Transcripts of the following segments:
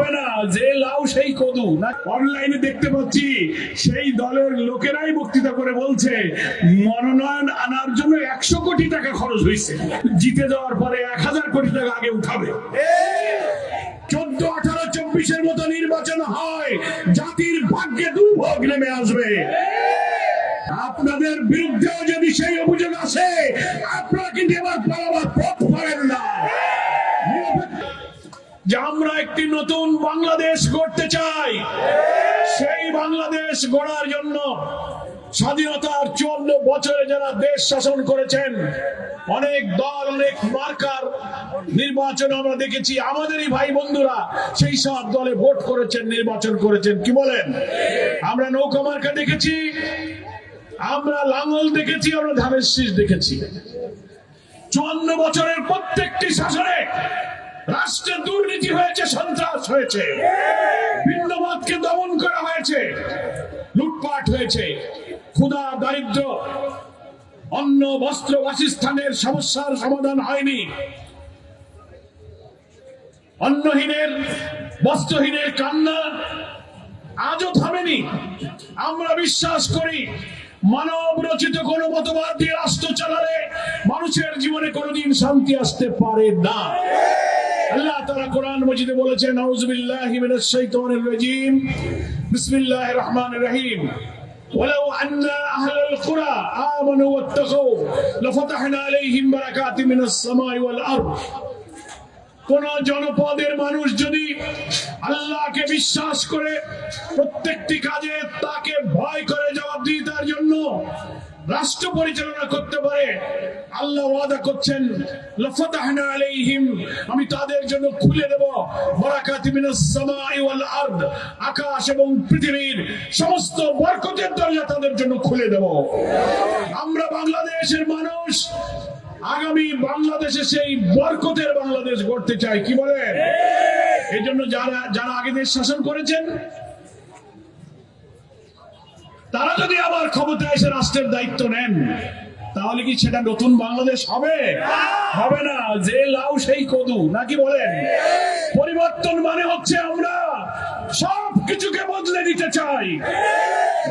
হবে না, যে লাউ সেই কদু। না অনলাইনে দেখতে পাচ্ছি, সেই দলের লোকেরাই বক্তৃতা করে বলছে, মনোনয়ন আনার জন্য একশো কোটি টাকা খরচ হয়েছে। জিতে যাওয়ার পরে এক হাজার কোটি টাকা আগে উঠাবে। চোদ্দ, আঠারো, চব্বিশের মতো নির্বাচন হয়, জাতির ভাগ্যে দুর্ভোগ নেমে আসবে। আপনাদের বিরুদ্ধেও যদি সেই অভিযোগ আসে, আপনারা কিন্তু এবার পালাবার পথ পাবেন না যে আমরা একটি নতুন বাংলাদেশ গড়তে চাই। সেই বাংলাদেশ গড়ার জন্য স্বাধীনতার চুয়ান্ন বছরে যারা দেশ শাসন করেছেন, অনেক দল, অনেক মার্কার নির্বাচন আমরা দেখেছি। আমাদেরই ভাই বন্ধুরা সেই সব দলে ভোট করেছেন, নির্বাচন করেছেন। কি বলেন? আমরা নৌকা মার্কা দেখেছি, আমরা লাঙ্গল দেখেছি, আমরা ধানের শীষ দেখেছি। চুয়ান্ন বছরের প্রত্যেকটি শাসনে রাষ্ট্রে দুর্নীতি হয়েছে, সন্ত্রাস হয়েছে। ভিন্নমতকে দমন করা হয়েছে। লুটপাট হয়েছে। ক্ষুধা, দারিদ্র, অন্ন, বস্ত্র, বাসস্থানের সমস্যার সমাধান হয়নি। অন্নহীনের, বস্ত্রহীনের কান্না আজও থামেনি। আমরা বিশ্বাস করি, মানব রচিত কোন মতবাদ দিয়ে রাষ্ট্র চালালে মানুষের জীবনে কোনোদিন শান্তি আসতে পারে না। আল্লাহ তাআলা কোরআন মজিদে বলেছেন আউযুবিল্লাহি মিনাশ শাইতানির রাজীম বিসমিল্লাহির রহমানির রহিম ولو أن أهل القرى آمنوا واتقوا لفتحنا عليهم بركات من السماء والأرض কোন জনপদের মানুষ যদি আল্লাহকে বিশ্বাস করে প্রত্যেকটি কাজে তাকে ভয় করে জবাবদিহিতার জন্য রাষ্ট্র পরিচালনা করতে পারে। আল্লাহ ওয়াদা করছেন, লাফাতাহনা আলাইহিম আমি তাদের জন্য খুলে দেব। বারাকাতি মিনাস সামাই আকাশ এবং পৃথিবীর সমস্ত বরকতের দরজা তাদের জন্য খুলে দেব। আমরা বাংলাদেশের মানুষ, আগামী বাংলাদেশে সেই বরকতের বাংলাদেশ গড়তে চাই, কি বলেন? এই জন্য যারা যারা আগে দেশ শাসন করেছেন তারা যদি আবার ক্ষমতায় এসে রাষ্ট্রের দায়িত্ব নেন, তাহলে কি সেটা নতুন বাংলাদেশ হবে? হবে না। যে লাউ সেই কদু নাকি বলেন? পরিবর্তন মানে হচ্ছে আমরা সব কিছুকে বদলে দিতে চাই।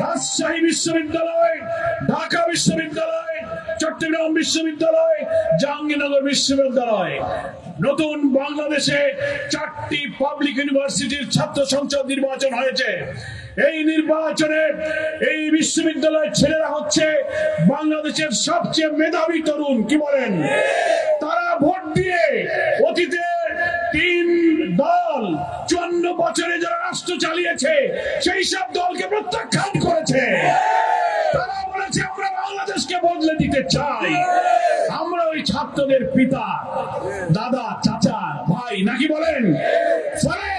রাজশাহী বিশ্ববিদ্যালয়, ঢাকা বিশ্ববিদ্যালয়, চট্টগ্রাম বিশ্ববিদ্যালয়, জাহাঙ্গীরনগর বিশ্ববিদ্যালয়। নতুন বাংলাদেশে চারটি পাবলিক ইউনিভার্সিটির ছাত্র সংসদ নির্বাচন হয়েছে। এই নির্বাচনে এই বিশ্ববিদ্যালয়ের ছেলেরা হচ্ছে বাংলাদেশের সবচেয়ে মেধাবী তরুণ, কি বলেন? তারা ভোট দিয়ে অতীতে তিন দল চুয়ান্ন বছরে যারা রাষ্ট্র চালিয়েছে, সেই সব দলকে প্রত্যাখ্যান করেছে। তারা বলেছে, আমরা বাংলাদেশকে বদলে দিতে চাই। আমরা ওই ছাত্রদের পিতা, দাদা, চাচা, ভাই, নাকি বলেন? ফলে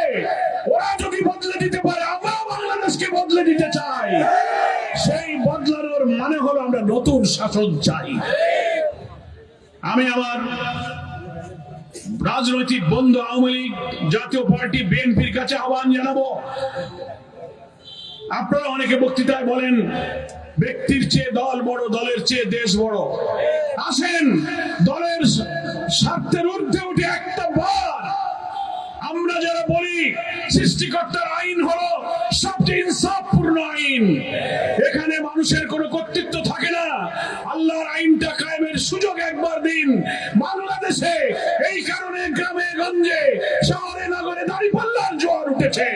বদলে দিতে চাই। সেই বদলানোর মানে হলো আমরা নতুন শাসন চাই। আমি আমার রাজনৈতিক বন্ধু আওয়ামী লীগ জাতীয় পার্টি বিএনপির কাছে আহ্বান জানাব। আপনারা অনেকে বক্তৃতায় বলেন, ব্যক্তির চেয়ে দল বড়, দলের চেয়ে দেশ বড়। আসেন, দলের স্বার্থের ঊর্ধ্বে উঠে একটা বার আমরা যারা বলি, সৃষ্টিকর্তার আইন হলো আইন। এখানে মানুষের কোনো কর্তৃত্ব থাকে না। আল্লাহর আইনটা কায়েমের সুযোগ একবার দিন। বাংলাদেশে এই কারণে গ্রামে, গঞ্জে, শহরে, নগরে দাঁড়িপাল্লার জোয়ার উঠেছে।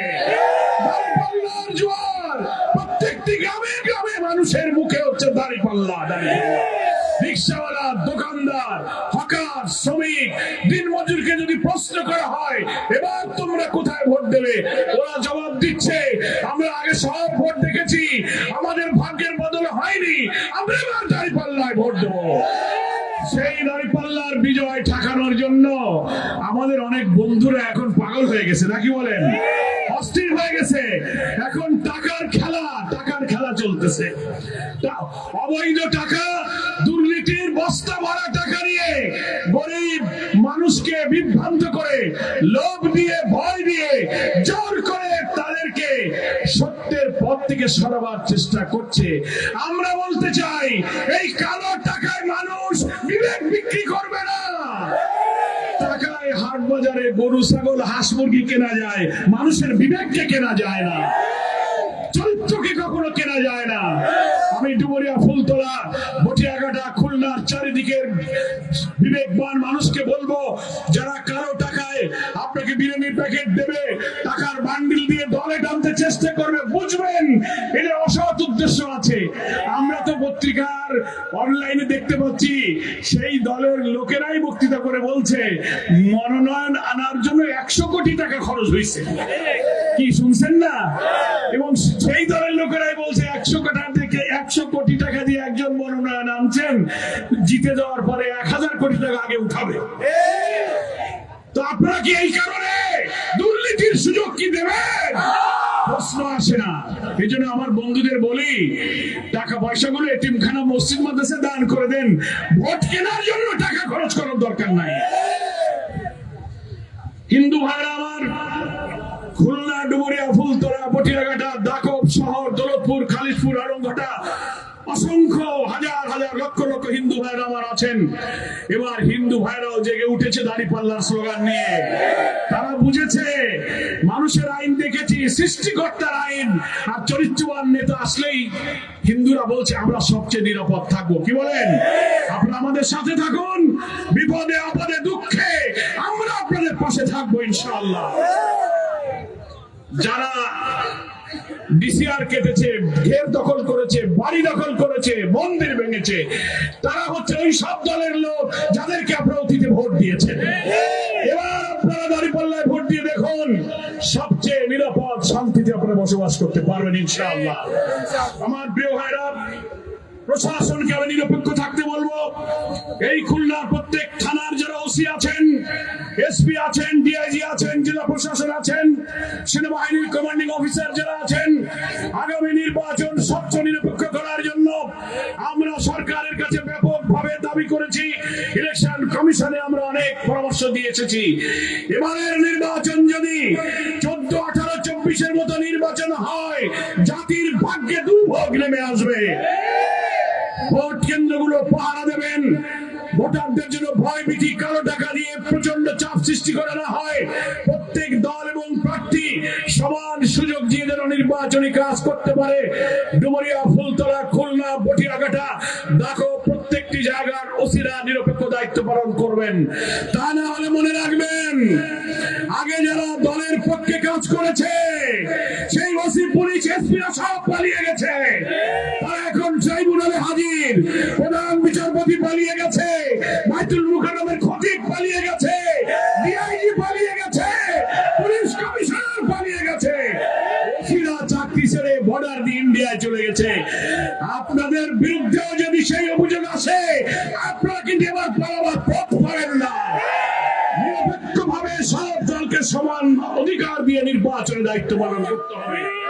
প্রত্যেকটি গ্রামে গ্রামে মানুষের মুখে হচ্ছে দাঁড়িপাল্লা দাঁড়িপাল্লা রিক্সাওয়ালা, দোকানদার, হকার, শ্রমিক দিন মজুরকে যদি প্রশ্ন করা হয়, এবার তোমরা কোথায় ভোট দেবে। ওরা জবাব দিচ্ছে, আমরা আগে সব ভোট দেখেছি, আমাদের ভাগ্যের বদল হয়নি। আমরা এবার দাঁড়িপাল্লায় ভোট দেবো। সেই দাঁড়িপাল্লার বিজয় ঠেকানোর জন্য আমাদের অনেক বন্ধুরা এখন পাগল হয়ে গেছে নাকি বলেন? অস্থির হয়ে গেছে। এখন টাকার খেলা টাকার খেলা চলতেছে। অবৈধ টাকা, দুর্নীতির বস্তা ভরা টাকা নিয়ে গরিব মানুষকে বিভ্রান্ত করে, লোভ দিয়ে, ভয় দিয়ে, জোর করে তাদেরকে সত্যের পথ থেকে সরাবার চেষ্টা করছে। আমরা বলতে চাই, এই কালো টাকায় মানুষ বিবেক বিক্রি করবে না। টাকায় হাট বাজারে গরু, ছাগল, হাঁস মুরগি কেনা যায়, মানুষের বিবেককে কেনা যায় না। চরিত্রকে কখনো কেনা যায় না। আমি ডুবরিয়া ফুলতলা চারিদিকের বিবেকবান মানুষকে বলব, যারা কারও টাকায় আপনাকে বিরিয়ানির প্যাকেট দেবে, টাকার বান্ডিল দিয়ে দলে টানতে চেষ্টা করবে, বুঝবেন এটা অসৎ উদ্দেশ্য আছে। আমরা তো পত্রিকার অনলাইনে দেখতে পাচ্ছি, সেই দলের লোকেরাই বক্তৃতা করে বলছে, মনোনয়ন আনার জন্য একশো কোটি টাকা খরচ হয়েছে। কি শুনছেন না? এবং সেই দলের লোকেরাই একশো কোটি টাকা দিয়ে একজন মনোনয়ন আনছেন, জিতে যাওয়ার পরে এক হাজার কোটি টাকা আগে উঠাবে। তো আপনারা কি এই কারণে দুর্নীতির সুযোগ কি দেবেন? প্রশ্ন আসে না। এই জন্য আমার বন্ধুদের বলি, টাকা পয়সাগুলো এটিমখানা মসজিদ মাদ্রাসা দান করে দেন। ভোট কেনার জন্য টাকা খরচ করার দরকার নাই। হিন্দু ভাইরা আমার শহর দৌলতপুর খালিশপুর আরংঘাটা অসংখ্য হাজার হাজার লক্ষ লক্ষ হিন্দু ভাইরা আমার আছেন। এবার হিন্দু ভাইরাও জেগে উঠেছে দাড়ি পাল্লার স্লোগান নিয়ে। তারা বুঝেছে, মানুষের আইন দেখেছি, সৃষ্টিকর্তার আইন। আর চরিত্রবান নেতা আসলেই হিন্দুরা বলছে, আমরা সবচেয়ে নিরাপদ থাকব। কি বলেন? আপনারা আমাদের সাথে থাকুন। বিপদে, আপদে, দুঃখে আমরা আপনাদের পাশে থাকব ইনশাআল্লাহ। যারা ডিসিআর কেটেছে, ঘের দখল করেছে, বাড়ি দখল করেছে, মন্দির ভেঙেছে। তারা হচ্ছে ওই সব দলের লোক যাদেরকে আপনারা অতীতে ভোট দিয়েছেন। এবার আপনারা দাঁড়িপাল্লায় ভোট দিয়ে দেখুন, সবচেয়ে নিরাপদ শান্তিতে আপনারা বসবাস করতে পারবেন ইনশাআল্লাহ। আমার প্রিয় ভাইরা, প্রশাসনকে আমি নিরপেক্ষ থাকতে বলব। এই খুলনার প্রত্যেক থানার যারা ওসি আছেন এসপি আছেন, ডিআইজি আছেন, জেলা প্রশাসন আছেন, সেনাবাহিনীর কমান্ডিং অফিসার যারা আছেন, আগামী নির্বাচন স্বচ্ছ, নিরপেক্ষ করার জন্য আমরা সরকারের কাছে ব্যাপকভাবে দাবি করেছি। ইলেকশন কমিশনে আমরা অনেক পরামর্শ দিয়ে এসেছি। এবারের নির্বাচন যদি চোদ্দ, আঠারো, চব্বিশের মতো নির্বাচন হয়, জাতির ভাগ্যে দুর্ভোগ নেমে আসবে। ভোট কেন্দ্রগুলো পাহারা দেবেন। ভোটারদের জন্য ভয় ভীতি কালো টাকা দিয়ে প্রচণ্ড চাপ সৃষ্টি করে না হয়। প্রত্যেক দল এবং প্রার্থী সমান সুযোগ দিয়ে যেন নির্বাচনী কাজ করতে পারে। ডুমরিয়া, ফুলতলা, খুলনা, বটিয়াঘাটা, দেখো প্রত্যেকটি জায়গার ওসিরা নিরপেক্ষ দায়িত্ব পালন করবেন। তা না হলে মনে রাখবেন, আগে যারা দলের পক্ষে কাজ করেছে, সেই ওসি, পুলিশ এসপিরা সব পালিয়ে গেছে। তারা এখন ট্রাইব্যুনালে হাজির। প্রধান বিচারপতি পালিয়ে গেছে। না। সমান অধিকার দিয়ে নির্বাচনের দায়িত্ব পালন করতে হবে।